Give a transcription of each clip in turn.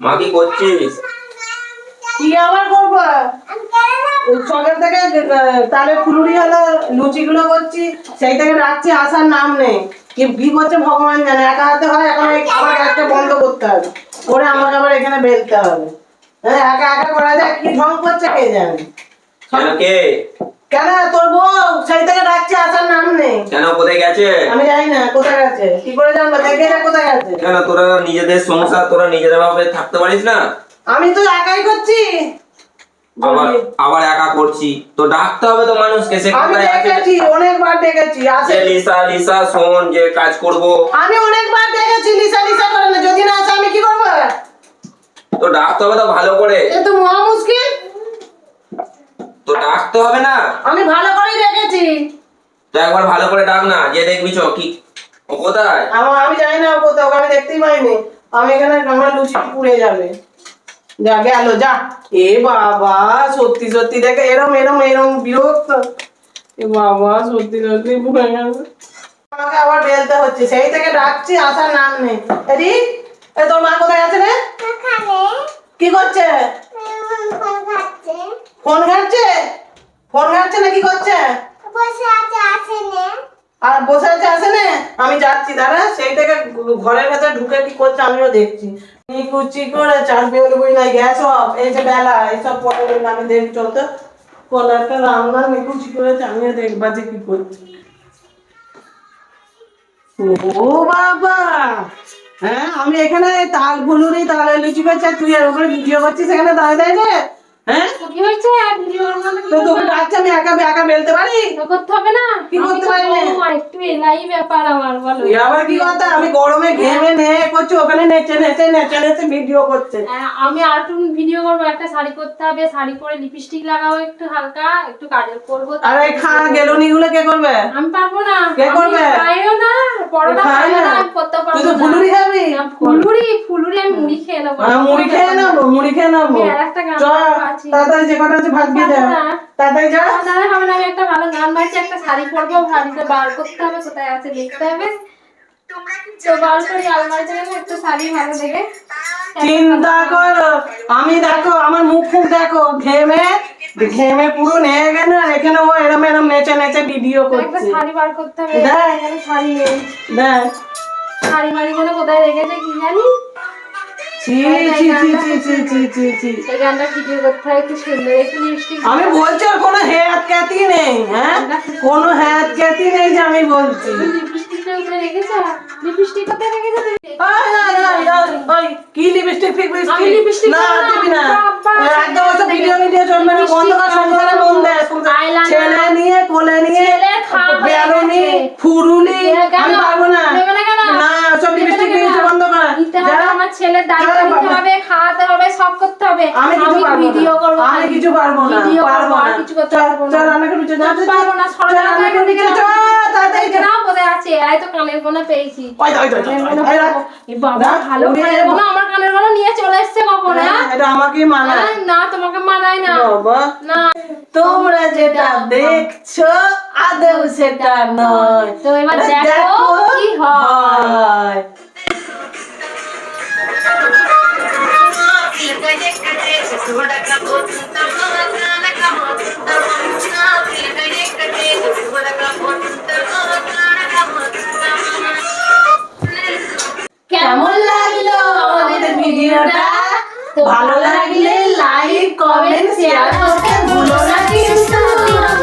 মা কি করছিস? কি আবার করব? সকাল থেকে তালে ফুলুরি হলো লুচিগুলো করছি সেই থেকে রাখছি আসার নাম নেই। কি কি করছে ভগবান জানে? একা হাতে হয় এখন এই আবার একটা বন্ধ করতে হবে। করে আমাকে আবার এখানে বেলতে হবে। হ্যাঁ একা একা করা যায় কি ঢং করছে কে জানে? কেন তোর বউ? সেই থেকে রাখছি কেন কোথায় গেছে? আমি জানি না কোথায় গেছে? কি করে জানব? দেখে না কোথায় গেছে। কেন তোরা নিজেদের সংসার তোরা নিজেদের ভাবে থাকতে পারিস না? আমি তো একাই করছি। আবার আবার একা করছি। তো ডাকতে হবে তো মানুষকে সে আমি অনেকবার আসে লিসা লিসা শোন যে কাজ করব। আমি অনেকবার দেখেছি লিসা লিসা করে না। যদি না আসে আমি কি করব? তো ডাকতে হবে তো ভালো করে। এ তো মহা মুশকিল। তো ডাকতে হবে না। আমি ভালো করেই দেখেছি। তো একবার ভালো করে ডাক না যে দেখবি চ কি? ও কোথায়? আমার আমি জানি না ও কোথাও ওকে আমি দেখতেই পাইনি। আমি এখানে আমার লুচি পুড়ে যাবে। যা গেল যা। এ বাবা সত্যি সত্যি দেখে এরম এরম এরম বিরক্ত। এ বাবা সত্যি সত্যি পুড়ে গেল। আমাকে আবার বেলতে হচ্ছে সেই থেকে ডাকছি আসার নাম নেই। এ তোর মা কোথায় আছে রে? কি করছে? ফোন ঘাটছে? ফোন ঘাটছে না কি করছে? আর বসে আছে আসে না? আমি যাচ্ছি দাঁড়া। সেই থেকে ঘরের ভেতরে ঢুকে কি করছে আমিও দেখছি। কুচি করে চার বই নাই গ্যাস অফ এই যে বেলা এইসব পরে আমি কলারটা রান্না নিকুচি করেছে আমিও দেখবা যে কি করছে। ও বাবা! হ্যাঁ আমি এখানে তাল ভুলুরি তালে লুচি করছি আর তুই এর উপরে ভিডিও করছিস এখানে দাঁড়িয়ে দাঁড়িয়ে হ্যাঁ? কি হয়েছে? তো তোকে ডাকছে আমি একা একা বেলতে পারি? করতে হবে না। কি করতে আমি তো পারবে? বৌমা, একটু এলাই ব্যাপার আমার বলো। আবার কি কথা? আমি গরমে ঘেমে নে করছি ওখানে নেচে নেচে নেচে নেচে ভিডিও করছে। আমি আর একটু ভিডিও করব একটা শাড়ি করতে হবে শাড়ি পরে লিপস্টিক লাগাবো একটু হালকা একটু কাজল করব। আর এই খা গেলুনি গুলো কে করবে? আমি পারব না। কে করবে? খাইও না পরোটা খাই না? করতে তুই তো ফুলুরি খাবি? ফুলুরি ফুলুরি আমি মুড়ি খেয়ে নেব। মুড়ি খেয়ে মুড়ি খেয়ে গান চ তাড়াতাড়ি যে কটা আছে ভাত দিয়ে দে না। তাড়াতাড়ি যা। দাদা হবে না আমি একটা ভালো গান বাজছি একটা শাড়ি পরবো শাড়িটা বার করতে হবে কোথায় আছে দেখতে হবে। তো বার করি আলমারি থেকে একটা শাড়ি ভালো দেখে। চিন্তা করো আমি দেখো আমার মুখ ফুক দেখো ঘেমে ঘেমে পুরো নেয়ে গেল আর এখানে ও এরম এরম নেচে নেচে ভিডিও একটা করছে। শাড়ি বার করতে হবে শাড়ি নেই। দেখ। শাড়ি গুলো কোথায় রেখেছে কি জানি? আমি বলছি আর কোনো হ্যাঁ খ্যাতি নেই হ্যাঁ? কোনো হ্যাঁ খ্যাতি নেই যে আমি বলছি। কি লিপস্টিক ফিক লিপস্টিক না না। একদম ভিডিও ভিডিও বন্ধ কর সংসারে মন দেয়। ছেলে নিয়ে কোলে ছেলের দায়িত্ব নিতে হবে খাওয়াতে হবে সব করতে হবে। আমি কিছু পারব ভিডিও না করব আমি কিছু পারব না। ভিডিও পারব না। কিছু করতে পারব না। চল করে চল, না, পারব না, সরো, রান্না রান্না করে করে চল, চল, তাড়াতাড়ি। নাও কোথায় আছে এই তো কানের গোনা পেয়েছি। ওই ওই ওই বাবা ভালো কানের গোনা আমার কানের গোনা নিয়ে চলে এসছে কখন হ্যাঁ? এটা আমাকেই মানায়। না তোমাকে মানায় না। বাবা। না। তোমরা যেটা দেখছ আদৌ সেটা নয়। তো এবার দেখো কি হয়। কেমন লাগলো আমাদের ভিডিওটা তো ভালো লাগলে লাইক কমেন্ট শেয়ার করতে ভুলো না কিন্তু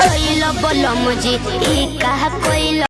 কইল বল মুঝে ই কাহা কইল